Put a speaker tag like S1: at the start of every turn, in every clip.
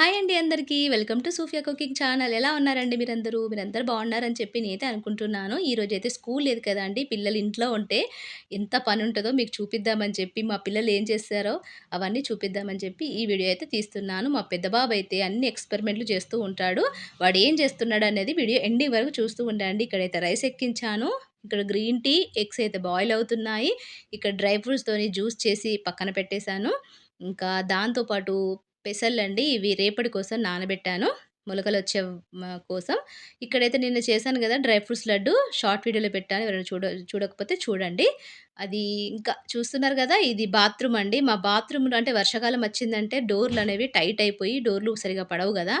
S1: Hi అండి అందరికీ. Welcome to Sufiya cooking channel. ఎలా ఉన్నారండి మీరందరూ? మీరందరూ బాగున్నారని చెప్పి నేనైతే అనుకుంటున్నాను. ఈరోజు అయితే స్కూల్ లేదు కదా అండి. పిల్లలు ఇంట్లో ఉంటే ఎంత పని ఉంటుందో మీకు చూపిద్దామని చెప్పి మా పిల్లలు ఏం చేస్తారో అవన్నీ చూపిద్దామని చెప్పి ఈ వీడియో అయితే తీస్తున్నాను. మా పెద్దబాబు అయితే అన్ని ఎక్స్పెరిమెంట్లు చేస్తూ ఉంటాడు. వాడు ఏం చేస్తున్నాడు అనేది వీడియో ఎండింగ్ వరకు చూస్తూ ఉండండి. ఇక్కడైతే రైస్ ఎక్కించాను. ఇక్కడ గ్రీన్ టీ ఎగ్స్ అయితే బాయిల్ అవుతున్నాయి. ఇక్కడ డ్రై ఫ్రూట్స్తోని జ్యూస్ చేసి పక్కన పెట్టేశాను. ఇంకా దాంతోపాటు పెసళ్ళండి ఇవి రేపటి కోసం నానబెట్టాను. మొలకలు వచ్చే కోసం. ఇక్కడైతే నిన్న చేశాను కదా డ్రై ఫ్రూట్స్ లడ్డు. షార్ట్ వీడియోలో పెట్టాను. ఎవరైనా చూడ చూడకపోతే చూడండి. అది ఇంకా చూస్తున్నారు కదా ఇది బాత్రూమ్ అండి. మా బాత్రూమ్లో అంటే వర్షాకాలం వచ్చిందంటే డోర్లు అనేవి టైట్ అయిపోయి డోర్లు సరిగా పడవు కదా.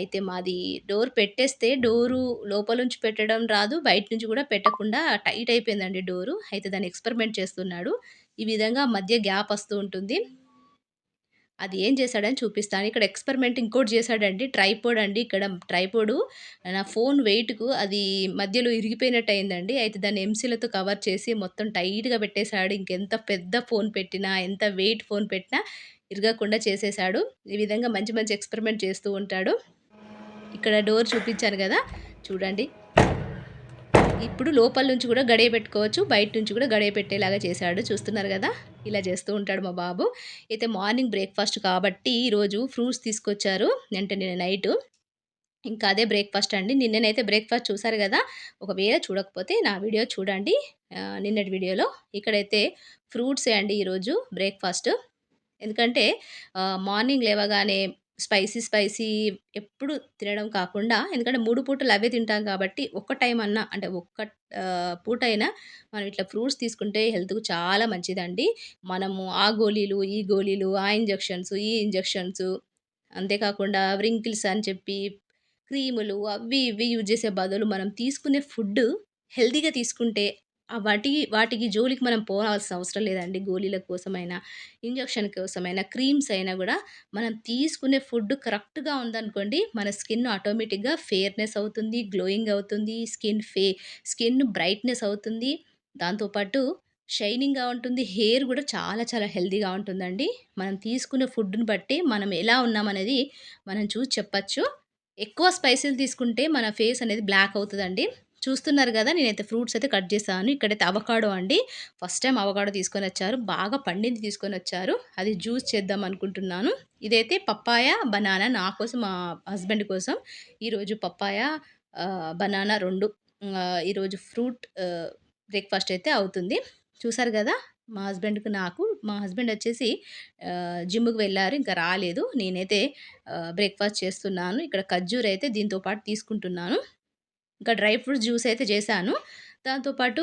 S1: అయితే మాది డోర్ పెట్టేస్తే డోరు లోపల నుంచి పెట్టడం రాదు. బయట నుంచి కూడా పెట్టకుండా టైట్ అయిపోయిందండి డోరు. అయితే దాన్ని ఎక్స్పెరిమెంట్ చేస్తున్నాడు. ఈ విధంగా మధ్య గ్యాప్ వస్తూ ఉంటుంది. అది ఏం చేశాడని చూపిస్తాను. ఇక్కడ ఎక్స్పెరిమెంట్ ఇంకోటి చేశాడండి. ట్రైపోడ్ అండి ఇక్కడ. ట్రైపోడు నా ఫోన్ వెయిట్కు అది మధ్యలో ఇరిగిపోయినట్టు అయిందండి అయితే దాన్ని ఎంసీలతో కవర్ చేసి మొత్తం టైట్గా పెట్టేశాడు. ఇంకెంత పెద్ద ఫోన్ పెట్టినా ఎంత వెయిట్ ఫోన్ పెట్టినా ఇరగకుండా చేసేసాడు ఈ విధంగా మంచి మంచి ఎక్స్పెరిమెంట్ చేస్తూ ఉంటాడు. ఇక్కడ డోర్ చూపించాను కదా. చూడండి. ఇప్పుడు లోపల నుంచి కూడా గడియ పెట్టుకోవచ్చు బయట నుంచి కూడా గడియ పెట్టేలాగా చేశాడు. చూస్తున్నారు కదా? ఇలా చేస్తూ ఉంటాడు మా బాబు. అయితే మార్నింగ్ బ్రేక్ఫాస్ట్ కాబట్టి ఈరోజు ఫ్రూట్స్ తీసుకొచ్చారు అంటే నేను నైట్. ఇంకా అదే బ్రేక్ఫాస్ట్ అండి. నిన్ననైతే బ్రేక్ఫాస్ట్ చూసారు కదా? ఒకవేళ చూడకపోతే నా వీడియో చూడండి. నిన్నటి వీడియోలో ఇక్కడైతే ఫ్రూట్సే అండి ఈరోజు బ్రేక్ఫాస్ట్. ఎందుకంటే మార్నింగ్ లేవగానే స్పైసీ స్పైసీ ఎప్పుడు తినడం కాకుండా ఎందుకంటే మూడు పూటలు అవే తింటాం కాబట్టి ఒక్క టైం అన్నా అంటే ఒక్క పూట అయినా మనం ఇట్లా ఫ్రూట్స్ తీసుకుంటే హెల్త్కు చాలా మంచిదండి. మనము ఆ గోళీలు ఈ గోళీలు ఆ ఇంజెక్షన్స్ ఈ ఇంజెక్షన్స్ అంతేకాకుండా వ్రింకిల్స్ అని చెప్పి క్రీములు అవి ఇవి యూజ్ చేసే బదులు మనం తీసుకునే ఫుడ్ హెల్తీగా తీసుకుంటే వాటి వాటికి జోలికి మనం పోవాల్సిన అవసరం లేదండి. గోళీల కోసమైనా ఇంజక్షన్ కోసమైనా క్రీమ్స్ అయినా కూడా మనం తీసుకునే ఫుడ్ కరెక్ట్గా ఉందనుకోండి మన స్కిన్ ఆటోమేటిక్గా ఫేర్నెస్ అవుతుంది గ్లోయింగ్ అవుతుంది స్కిన్ ఫే స్కిన్ బ్రైట్నెస్ అవుతుంది. దాంతోపాటు షైనింగ్గా ఉంటుంది హెయిర్ కూడా చాలా చాలా హెల్తీగా ఉంటుందండి. మనం తీసుకునే ఫుడ్ని బట్టి మనం ఎలా ఉన్నామనేది మనం చూసి చెప్పచ్చు. ఎక్కువ స్పైసీలు తీసుకుంటే మన ఫేస్ అనేది బ్లాక్ అవుతుందండి. చూస్తున్నారు కదా నేనైతే ఫ్రూట్స్ అయితే కట్ చేశాను. ఇక్కడైతే అవకాడో అండి. ఫస్ట్ టైం అవకాడో తీసుకొని వచ్చారు. బాగా పండింది తీసుకొని వచ్చారు. అది జ్యూస్ చేద్దాం అనుకుంటున్నాను. ఇదైతే పప్పాయ బనానా నా కోసం మా హస్బెండ్ కోసం. ఈరోజు పప్పాయ బనానా రెండు ఈరోజు ఫ్రూట్ బ్రేక్ఫాస్ట్ అయితే అవుతుంది. చూసారు కదా మా హస్బెండ్కి నాకు మా హస్బెండ్ వచ్చేసి జిమ్కి వెళ్ళారు. ఇంకా రాలేదు. నేనైతే బ్రేక్ఫాస్ట్ చేస్తున్నాను. ఇక్కడ ఖర్జూర్ అయితే దీంతో పాటు తీసుకుంటున్నాను. ఇంకా డ్రై ఫ్రూట్స్ జ్యూస్ అయితే చేశాను. దాంతోపాటు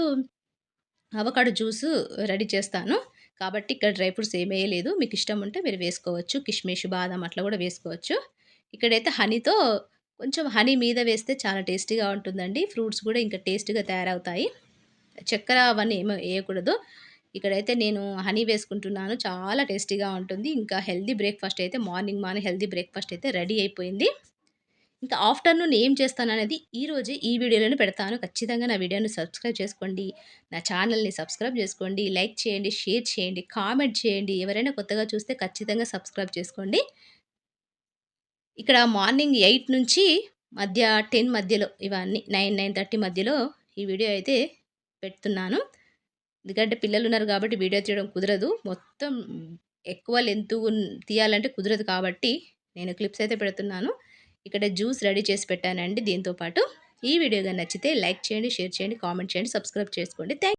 S1: అవకాడో జ్యూస్ రెడీ చేస్తాను. కాబట్టి ఇక్కడ డ్రై ఫ్రూట్స్ ఏం వేయలేదు. మీకు ఇష్టం ఉంటే మీరు వేసుకోవచ్చు. కిష్మిష్ బాదం అట్లా కూడా వేసుకోవచ్చు. ఇక్కడైతే హనీతో కొంచెం హనీ మీద వేస్తే చాలా టేస్టీగా ఉంటుందండి. ఫ్రూట్స్ కూడా ఇంకా టేస్టీగా తయారవుతాయి. చక్కెర అవన్నీ ఏమో వేయకూడదు. ఇక్కడైతే నేను హనీ వేసుకుంటున్నాను. చాలా టేస్టీగా ఉంటుంది. ఇంకా హెల్దీ బ్రేక్ఫాస్ట్ అయితే మార్నింగ్ మార్నింగ్ హెల్దీ బ్రేక్ఫాస్ట్ అయితే రెడీ అయిపోయింది. ఇంకా ఆఫ్టర్నూన్ ఏం చేస్తాను అనేది ఈరోజు ఈ వీడియోలోనే పెడతాను. ఖచ్చితంగా నా వీడియోని సబ్స్క్రైబ్ చేసుకోండి. నా ఛానల్ని సబ్స్క్రైబ్ చేసుకోండి. లైక్ చేయండి షేర్ చేయండి కామెంట్ చేయండి. ఎవరైనా కొత్తగా చూస్తే ఖచ్చితంగా సబ్స్క్రైబ్ చేసుకోండి. ఇక్కడ మార్నింగ్ ఎయిట్ నుంచి మధ్య టెన్ మధ్యలో ఇవన్నీ నైన్ నైన్ థర్టీ మధ్యలో ఈ వీడియో అయితే పెడుతున్నాను. ఎందుకంటే పిల్లలు ఉన్నారు కాబట్టి వీడియో తీయడం కుదరదు. మొత్తం ఎక్కువ లెంత్ తీయాలంటే కుదరదు కాబట్టి నేను క్లిప్స్ అయితే పెడుతున్నాను. ఇక్కడ జ్యూస్ రెడీ చేసి పెట్టానండి. దీంతోపాటు ఈ వీడియో కానీ నచ్చితే లైక్ చేయండి షేర్ చేయండి కామెంట్ చేయండి సబ్స్క్రైబ్ చేసుకోండి. థ్యాంక్